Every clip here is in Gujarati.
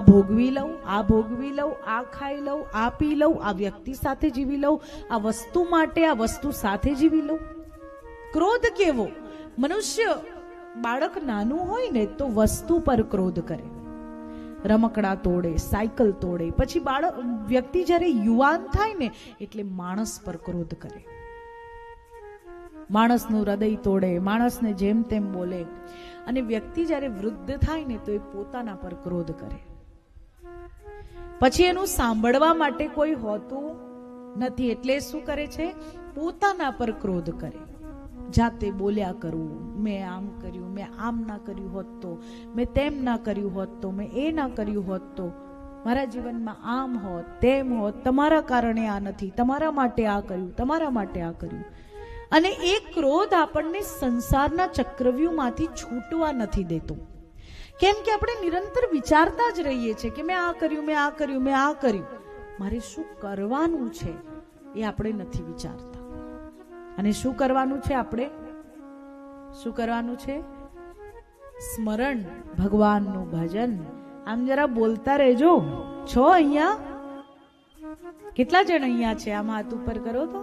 આ ભોગવી લઉં, આ ભોગવી લઉં, આ ખાઈ લઉં, આ પી લઉં, આ વ્યક્તિ સાથે જીવી લઉં, આ વસ્તુ માટે, આ વસ્તુ સાથે જીવી લઉં. ક્રોધ કેવો? મનુષ્ય બાળક નાનું હોય ને તો વસ્તુ પર ક્રોધ કરે. રમકડા તોડે, સાયકલ તોડે, પછી બાળક, વ્યક્તિ જ્યારે યુવાન થાય ને, એટલે માણસ પર ક્રોધ કરે. માણસનું હૃદય તોડે, માણસને જેમ તેમ બોલે. અને વ્યક્તિ જ્યારે વૃદ્ધ થાય ને, તો એ પોતાના પર ક્રોધ કરે. પછી એનું સાંભળવા માટે કોઈ હોતું નથી. એટલે શું કરે છે? પોતાના પર ક્રોધ કરે. જાતે બોલ્યા કરવું મેં આમ કર્યું, મેં આમ ના કર્યું હોત તો, મેં તેમ ના કર્યું હોત તો, મેં એ ના કર્યું હોત તો, મારા જીવનમાં આમ હોત, તેમ હોત, તમારા કારણે આ નથી, તમારા માટે આ કર્યું, તમારા માટે આ કર્યું. અને એ ક્રોધ આપણને સંસારના ચક્રવ્યૂહમાંથી છૂટવા નથી દેતો. કેમ કે આપણે નિરંતર વિચારતા જ રહીએ છીએ કે મેં આ કર્યું, મેં આ કર્યું, મેં આ કર્યું. મારે શું કરવાનું છે એ આપણે નથી વિચારતા. અને શું કરવાનું છે આપણે? શું કરવાનું છે? સ્મરણ, ભગવાનનું ભજન. આમ જરા બોલતા રહેજો. છો અહીંયા? કેટલા જણ અહીંયા છે? આમ હાથ ઉપર કરો તો.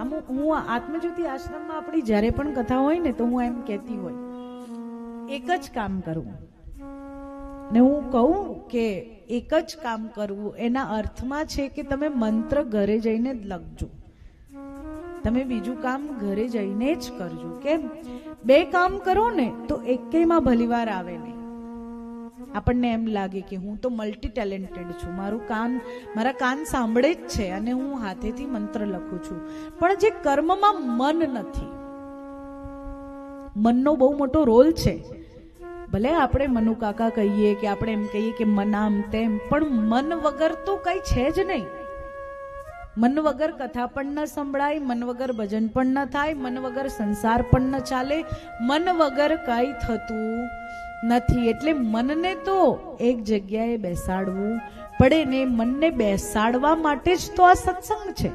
આમ હું- આત્મજ્યોતિ આશ્રમમાં આપણી જ્યારે પણ કથા હોય ને તો હું એમ કહેતી હોય. એક જ કામ કરવું ને હું કહું કે એક જ કામ કરવું એના અર્થમાં છે કે તમે મંત્ર ઘરે જઈને જ લખજો. તમે બીજું કામ ઘરે જઈને જ કરજો. કેમ? બે કામ કરો ને તો એકેયમાં ભલીવાર આવે નહીં. આપણને એમ લાગે કે હું તો મલ્ટી ટેલેન્ટેડ છું. મારું કાન, મારા કાન સાંભળે જ છે અને હું હાથેથી મંત્ર લખું છું. પણ જે કર્મમાં મન નથી મનનો બહુ મોટો રોલ છે. ભલે આપણે મનુ કાકા કહીએ કે આપણે એમ કહીએ કે મન આમ તેમ, પણ મન વગર તો કઈ છે જ નહીં. મન વગર કથા પણ ન સંભળાય, મન વગર ભજન પણ ન થાય, મન વગર સંસાર પણ ન ચાલે, મન વગર કઈ થતું નથી. એટલે મનને તો એક જગ્યાએ બેસાડવું પડે ને મનને બેસાડવા માટે જ તો આ સત્સંગ છે.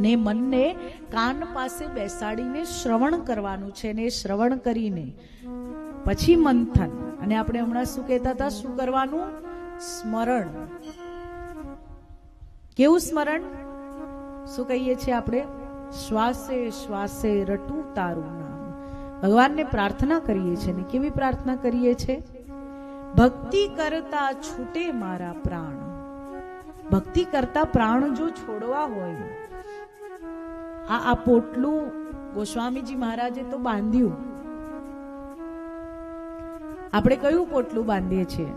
અને મનને કાન પાસે બેસાડીને શ્રવણ કરવાનું છે ને શ્રવણ કરીને. પછી મંથન. અને આપણે હમણાં શું કહેતા હતા? શું કરવાનું? સ્મરણ. કેવું સ્મરણ? શું કહીએ છીએ આપણે? શ્વાસે શ્વાસે રટું તારું નામ. ભગવાનને પ્રાર્થના કરીએ છીએ ને કેવી પ્રાર્થના કરીએ છીએ? ભક્તિ કરતા છૂટે મારા પ્રાણ. ભક્તિ કરતા પ્રાણ જો છોડવા હોય આ આ પોટલું ગોસ્વામીજી મહારાજે તો બાંધ્યું. આપણે કયું પોટલું બાંધીએ છીએ?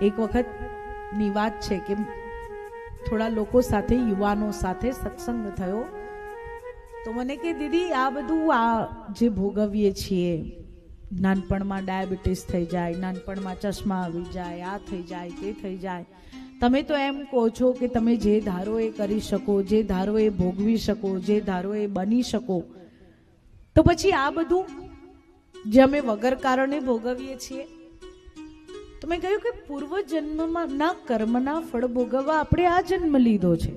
એક વખતની વાત છે કે થોડા લોકો સાથે, યુવાનો સાથે સત્સંગ થયો. તો મને કે, દીદી, આ બધું આ જે ભોગવીએ છીએ, નાનપણમાં ડાયાબિટીસ થઈ જાય, નાનપણમાં ચશ્મા આવી જાય, આ થઈ જાય, તે થઈ જાય. તમે તો એમ કહો છો કે તમે જે ધારો એ કરી શકો, જે ધારો એ ભોગવી શકો, જે ધારો એ બની શકો. તો પછી આ બધું જે અમે વગર કારણે ભોગવીએ છીએ તો મેં કહ્યું કે પૂર્વ જન્મમાં ના કર્મના ફળ ભોગવવા આપણે આ જન્મ લીધો છે.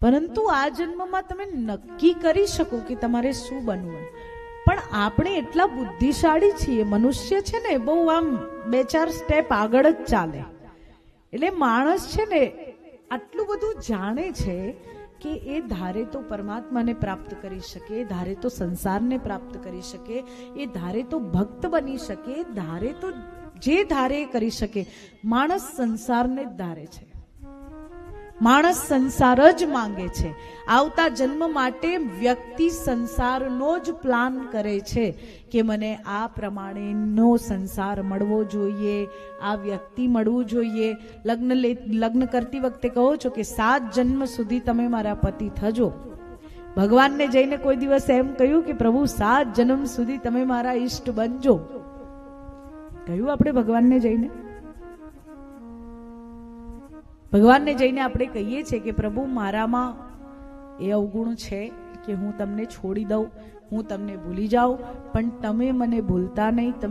પરંતુ આ જન્મમાં તમે નક્કી કરી શકો કે તમારે શું બનવું. પણ આપણે એટલા બુદ્ધિશાળી છીએ, મનુષ્ય છે ને, બહુ આમ બે ચાર સ્ટેપ આગળ જ ચાલે. એટલે માણસ છે ને આટલું બધું જાણે છે કે એ ધારે તો પરમાત્માને પ્રાપ્ત કરી શકે, ધારે તો સંસારને પ્રાપ્ત કરી શકે, એ ધારે તો ભક્ત બની શકે, ધારે તો જે ધારે કરી શકે. માણસ સંસારને જ ધારે છે. માણસ સંસાર જ માંગે છે. આવતા જન્મ માટે વ્યક્તિ સંસારનો જ પ્લાન કરે છે કે મને આ પ્રમાણેનો સંસાર મળવો જોઈએ, આ વ્યક્તિ મળવું જોઈએ. લગ્ન લે, લગ્ન કરતી વખતે કહો છો કે સાત જન્મ સુધી તમે મારા પતિ થજો. ભગવાનને જઈને કોઈ દિવસ એમ કહ્યું કે પ્રભુ, સાત જન્મ સુધી તમે મારા ઈષ્ટ બનજો. કહ્યું આપણે ભગવાનને જઈને? ભગવાનને જઈને આપણે કહીએ છીએ કે પ્રભુ, મારામાં એ અવગુણ છે કે હું તમને છોડી દઉં, હું તમને ભૂલી જાઉં, પણ તમે મને ભૂલતા નહીં